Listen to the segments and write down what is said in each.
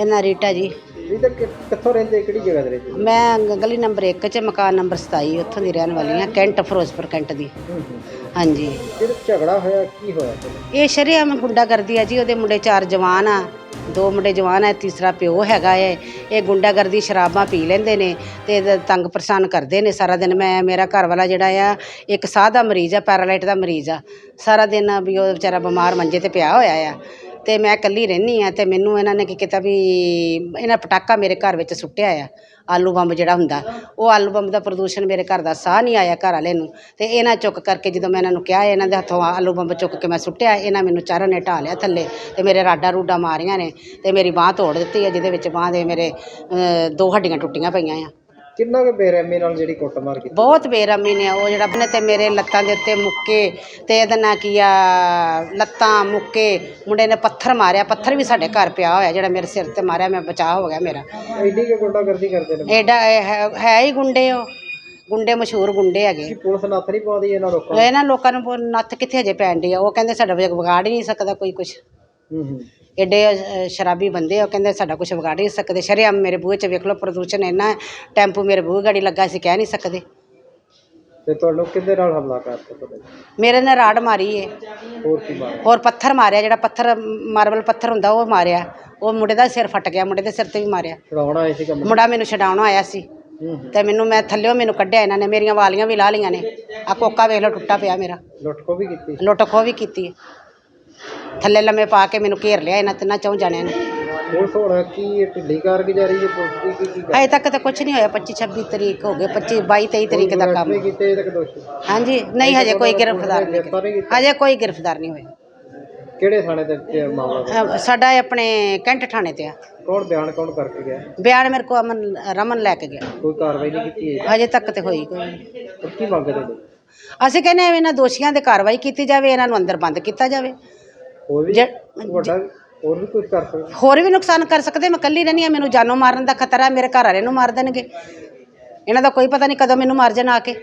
ਮੇਰਾ ਨਾਂ ਰੀਟਾ ਜੀ। ਤਾਂ ਕਿ- ਕਿੱਥੋਂ ਰਹਿੰਦੇ ਕਿਹੜੀ ਜਗ੍ਹਾ ਤੇ ਰਹਿੰਦੇ? ਮੈਂ ਗ- ਗਲੀ ਨੰਬਰ 1 ਚ ਮਕਾਨ ਨੰਬਰ 27 ਉੱਥੋਂ ਦੀ ਰਹਿਣ ਵਾਲੀ ਹਾਂ ਕੈਂਟ ਫਿਰੋਜ਼ਪੁਰ ਕੈਂਟ ਦੀ। ਹੂੰ ਹੂੰ। ਹਾਂਜੀ। ਫਿਰ ਝਗੜਾ ਹੋਇਆ ਕੀ ਹੋਇਆ? ਫਿਰ ਇਹ ਸ਼ਰੇਆਮ ਗੁੰਡਾਗਰਦੀ ਆ ਜੀ ਉਹਦੇ ਮੁੰਡੇ ਚਾਰ ਜਵਾਨ ਆ ਦੋ ਮੁੰਡੇ ਜਵਾਨ ਆ ਤੀਸਰਾ ਪਿਓ ਹੈਗਾ ਏ। ਇਹ ਗੁੰਡਾਗਰਦੀ ਸ਼ਰਾਬਾਂ ਪੀ ਲੈਂਦੇ ਨੇ ਤੇ ਇਹਦਾ ਤੰਗ ਪਰੇਸ਼ਾਨ ਕਰਦੇ ਨੇ ਸਾਰਾ ਦਿਨ। ਮੈਂ ਮੇਰਾ ਘਰ ਵਾਲਾ ਜਿਹੜਾ ਆ ਇੱਕ ਸਾਹ ਦਾ ਮਰੀਜ਼ ਆ ਪੈਰਾਲਾਈਟ ਦਾ ਮਰੀਜ਼ ਆ। ਸਾਰਾ ਦਿਨ ਵੀ ਉਹ ਵਿਚਾਰਾ ਬਿਮਾਰ ਮੰਜੇ ਤੇ ਪਿਆ ਹੋਇਆ ਆ। ਅਤੇ ਮੈਂ ਇਕੱਲੀ ਰਹਿੰਦੀ ਹਾਂ ਅਤੇ ਮੈਨੂੰ ਇਹਨਾਂ ਨੇ ਕੀ ਕੀਤਾ ਵੀ ਇਹਨਾਂ ਪਟਾਕਾ ਮੇਰੇ ਘਰ ਵਿੱਚ ਸੁੱਟਿਆ ਆ, ਆਲੂ ਬੰਬ ਜਿਹੜਾ ਹੁੰਦਾ, ਉਹ ਆਲੂ ਬੰਬ ਦਾ ਪ੍ਰਦੂਸ਼ਣ ਮੇਰੇ ਘਰ ਦਾ ਸਾਹ ਨਹੀਂ ਆਇਆ ਘਰ ਵਾਲੇ ਨੂੰ ਅਤੇ ਇਹਨਾਂ ਚੁੱਕ ਕਰਕੇ ਜਦੋਂ ਮੈਂ ਇਹਨਾਂ ਨੂੰ ਕਿਹਾ, ਇਹਨਾਂ ਦੇ ਹੱਥੋਂ ਆਲੂ ਬੰਬ ਚੁੱਕ ਕੇ ਮੈਂ ਸੁੱਟਿਆ, ਇਹਨਾਂ ਮੈਨੂੰ ਚਾਰਾਂ ਨੇ ਢਾ ਲਿਆ ਥੱਲੇ ਅਤੇ ਮੇਰੇ ਰਾਡਾ ਰੂਡਾ ਮਾਰੀਆਂ ਨੇ ਅਤੇ ਮੇਰੀ ਬਾਂਹ ਤੋੜ ਦਿੱਤੀ ਹੈ ਜਿਹਦੇ ਵਿੱਚ ਬਾਂਹ ਦੇ ਮੇਰੇ ਦੋ ਹੱਡੀਆਂ ਟੁੱਟੀਆਂ ਪਈਆਂ ਆ। ਕਿੰਨਾ ਕੁ ਬੇਰਹਿਮੀ ਨਾਲ ਜਿਹੜੀ ਕੁੱਟਮਾਰ ਕੀਤੀ? ਬਹੁਤ ਬੇਰਮੀ ਨੇ ਉਹ ਜਿਹੜਾ ਬਨੇ ਤੇ ਮੇਰੇ ਲੱਤਾਂ ਦੇ ਉੱਤੇ ਮੁੱਕੇ ਤੇ ਇਹਦਾ ਨਾਂ ਕੀ ਆ ਲੱਤਾਂ ਮੁੱਕੇ ਮੁੰਡੇ ਨੇ ਪੱਥਰ ਮਾਰਿਆ ਪੱਥਰ ਵੀ ਸਾਡੇ ਘਰ ਪਿਆ ਹੋਇਆ ਜਿਹੜਾ ਮੇਰੇ ਸਿਰ ਤੇ ਮਾਰਿਆ ਮੈਂ ਬਚਾਅ ਹੋ ਗਿਆ ਮੇਰਾ। ਐਡੀ ਕਿ ਗੁੰਡਾਗਰਦੀ ਕਰਦੇ ਨੇ? ਐਡਾ ਇਹ ਹੈ ਹੈ ਹੀ ਗੁੰਡੇ ਉਹ। ਗੁੰਡੇ ਮਸ਼ਹੂਰ ਗੁੰਡੇ ਹੈਗੇ। ਕੀ ਪੁਲਿਸ ਨੱਥ ਨਹੀਂ ਪਾਉਂਦੀ ਇਹਨਾਂ ਲੋਕਾਂ ਨੂੰ? ਇਹਨਾਂ ਲੋਕਾਂ ਨੂੰ ਨੱਥ ਕਿੱਥੇ ਹਜੇ ਪੈਣ ਡਈ ਆ? ਉਹ ਕਹਿੰਦੇ ਸਾਡਾ ਵਿਗ- ਵਿਗਾੜ ਹੀ ਨਹੀਂ ਸਕਦਾ ਕੋਈ ਕੁਛ। ਹੂੰ ਹੂੰ। ਐਡੇ ਸ਼ਰਾਬੀ ਬੰਦੇ ਆ ਉਹ ਕਹਿੰਦੇ ਸਾਡਾ ਕੁਛ ਵਿਗਾੜ ਨਹੀਂ ਸਕਦੇ। ਸ਼ਰੇਆਮ ਮੇਰੇ ਬੂਹੇ 'ਚ ਵੇਖ ਲਓ ਪ੍ਰਦੂਸ਼ਣ ਇੰਨਾ ਹੈ, ਟੈਂਪੂ ਮੇਰੇ ਬੂਹੇ ਗਾੜੀ ਲੱਗਾ ਸੀ ਕਹਿ ਨਹੀਂ ਸਕਦੇ। ਤੇ ਤੁਹਾਨੂੰ ਕਿਹਦੇ ਨਾਲ ਹਮਲਾ ਕਰਤਾ ਤੁਹਾਡੇ? ਮੇਰੇ ਨੇ ਰਾੜ ਮਾਰੀ ਏ। ਹੋਰ ਕੀ ਮਾਰਿਆ? ਹੋਰ ਪੱਥਰ ਮਾਰਿਆ ਜਿਹੜਾ ਪੱਥਰ ਮਾਰਬਲ ਪੱਥਰ ਹੁੰਦਾ ਉਹ ਮਾਰਿਆ। ਉਹ ਮੁੰਡੇ ਦਾ ਸਿਰ ਫਟ ਗਿਆ ਮੁੰਡੇ ਦੇ ਸਿਰ ਤੇ ਵੀ ਮਾਰਿਆ। ਛਡਾਉਣਾ ਆਏ ਸੀ ਕੰਮ ਮੁੰਡਾ? ਮੈਨੂੰ ਛਡਾਉਣ ਆਇਆ ਸੀ। ਹੂੰ ਹੂੰ। ਤੇ ਮੈਨੂੰ ਮੈਂ ਥੱਲਿਓ ਮੈਨੂੰ ਕੱਢਿਆ ਇਹਨਾਂ ਨੇ ਮੇਰੀਆਂ ਵਾਲੀਆਂ ਵੀ ਲਾ ਲਈਆਂ ਨੇ। ਆ ਕੋਕਾ ਵੇਖ ਲਓ ਟੁੱਟਾ ਪਿਆ ਮੇਰਾ। ਲੁੱਟ ਖੋ ਵੀ ਕੀਤੀ? ਲੁੱਟ ਖੋਹ ਵੀ ਕੀਤੀ। ਥੱਲੇ ਲੰਮੇ ਪਾ ਕੇ ਮੈਨੂੰ ਘੇਰ ਲਿਆ ਇਹਨਾਂ ਤਿੰਨਾਂ ਚੌਂ ਜਾਣਿਆਂ ਨੇ। ਪੁਲਿਸ ਹੁਣ ਕੀ ਇਹ ਢਿੱਲੀ ਕਾਰਗੁਜ਼ਾਰੀ ਹੈ? ਪੁਲਿਸ ਦੀ ਕੀ ਕੀ ਅਜੇ ਤੱਕ ਤਾਂ ਕੁਝ ਨਹੀਂ ਹੋਇਆ 25 26 ਤਰੀਕ ਹੋ ਗਏ 25 22 23 ਤਰੀਕ ਦਾ ਕੰਮ। ਨਹੀਂ ਕੀਤੇ ਇਹ ਤੱਕ ਦੋਸ਼ੀ? ਹਾਂਜੀ ਨਹੀਂ ਹਜੇ ਕੋਈ ਗ੍ਰਿਫਤਾਰ ਨਹੀਂ ਕੀਤਾ। ਹਜੇ ਕੋਈ ਗ੍ਰਿਫਤਾਰ ਨਹੀਂ ਹੋਇਆ। ਕਿਹੜੇ ਥਾਣੇ ਤੇ ਤੇ ਮਾਮਲਾ? ਅਹ ਸਾਡਾ ਇਹ ਆਪਣੇ ਕੈਂਟ ਥਾਣੇ ਤੇ ਆ। ਕੌਣ ਬਿਆਨ ਕੌਣ ਕਰਕੇ ਗਿਆ? ਬਿਆਨ ਮੇਰੇ ਕੋ ਅਮਨ ਰਮਨ ਲੈ ਕੇ ਗਿਆ। ਕੋਈ ਕਾਰਵਾਈ ਨਹੀਂ ਕੀਤੀ ਹੈ ਹਜੇ ਤੱਕ ਤੇ ਹੋਈ ਕੋਈ ਨਹੀਂ। ਪਰ ਕੀ ਮੰਗਦੇ ਨੇ ਅਸੀਂ ਕਹਿੰਦੇ ਹਾਂ ਵੀ ਇਹਨਾਂ ਦੋਸ਼ੀਆਂ ਤੇ ਕਾਰਵਾਈ ਕੀਤੀ ਜਾਵੇ ਇਹਨਾਂ ਨੂੰ ਅੰਦਰ ਬੰਦ ਕੀਤਾ ਜਾਵੇ। ਹੋਰ ਵੀ ਜੇ- ਵੱਡਾ ਹੋਰ ਵੀ ਕੁਝ ਕਰ ਸਕਦੇ? ਹੋਰ ਵੀ ਨੁਕਸਾਨ ਕਰ ਸਕਦੇ ਮੈਂ ਇਕੱਲੀ ਰਹਿੰਦੀ ਹਾਂ ਮੈਨੂੰ ਜਾਨੋਂ ਮਾਰਨ ਦਾ ਖਤਰਾ ਹੈ ਮੇਰੇ ਘਰ ਵਾਲੇ ਨੂੰ ਮਾਰ ਦੇਣਗੇ। ਇਹਨਾਂ ਦਾ ਕੋਈ ਪਤਾ ਨਹੀਂ ਕਦੋਂ ਮੈਨੂੰ ਮਾਰ ਜਾਣ ਆ ਕੇ।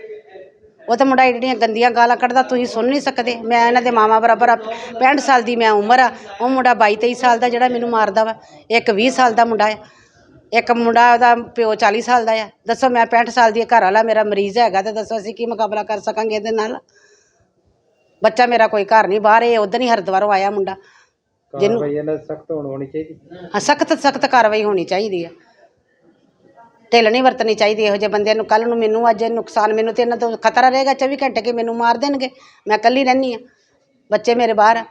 ਉਹ ਤਾਂ ਮੁੰਡਾ ਜਿਹੜੀਆਂ ਗੰਦੀਆਂ ਗਾਲਾਂ ਕੱਢਦਾ ਤੁਸੀਂ ਸੁਣ ਨਹੀਂ ਸਕਦੇ। ਮੈਂ ਇਹਨਾਂ ਦੇ ਮਾਮਾ ਬਰਾਬਰ ਆ 65 ਸਾਲ ਦੀ ਮੈਂ ਉਮਰ ਆ। ਉਹ ਮੁੰਡਾ 22 23 ਸਾਲ ਦਾ ਜਿਹੜਾ ਮੈਨੂੰ ਮਾਰਦਾ ਵਾ ਇੱਕ 20 ਸਾਲ ਦਾ ਮੁੰਡਾ ਹੈ ਇੱਕ ਮੁੰਡਾ ਉਹਦਾ ਪਿਓ 40 ਸਾਲ ਦਾ ਆ। ਦੱਸੋ ਮੈਂ 65 ਸਾਲ ਦੀ ਘਰ ਵਾਲਾ ਮੇਰਾ ਮਰੀਜ਼ ਹੈਗਾ ਤੇ ਦੱਸੋ ਅਸੀਂ ਕੀ ਮੁਕਾਬਲਾ ਕਰ ਸਕਾਂਗੇ ਇਹਦੇ ਨਾਲ? ਬੱਚਾ ਮੇਰਾ ਕੋਈ ਘਰ ਨਹੀਂ ਬਾਹਰ ਇਹ ਉਦੋਂ ਹੀ ਹਰਿਦੁਆਰੋਂ ਆਇਆ ਮੁੰਡਾ। ਜਿਹਨੂੰ- ਕਾਰਵਾਈ ਇਹਨਾਂ ਸਖਤ ਹੋਣੀ ਚਾਹੀਦੀ। ਹਾਂ ਸਖਤ ਸਖਤ ਕਾਰਵਾਈ ਹੋਣੀ ਚਾਹੀਦੀ ਹੈ ਢਿੱਲ ਨਹੀਂ ਵਰਤਣੀ ਚਾਹੀਦੀ ਇਹੋ ਜਿਹੇ ਬੰਦਿਆਂ ਨੂੰ। ਕੱਲ ਨੂੰ ਮੈਨੂੰ ਅੱਜ ਨੁਕਸਾਨ ਮੈਨੂੰ ਤੇ ਇਹਨਾਂ ਤੋਂ ਖਤਰਾ ਰਹੇਗਾ 24 ਘੰਟੇ ਕਿ ਮੈਨੂੰ ਮਾਰ ਦੇਣਗੇ। ਮੈਂ ਇਕੱਲੀ ਰਹਿੰਦੀ ਆ। ਬੱਚੇ ਮੇਰੇ ਬਾਹਰ ਆ।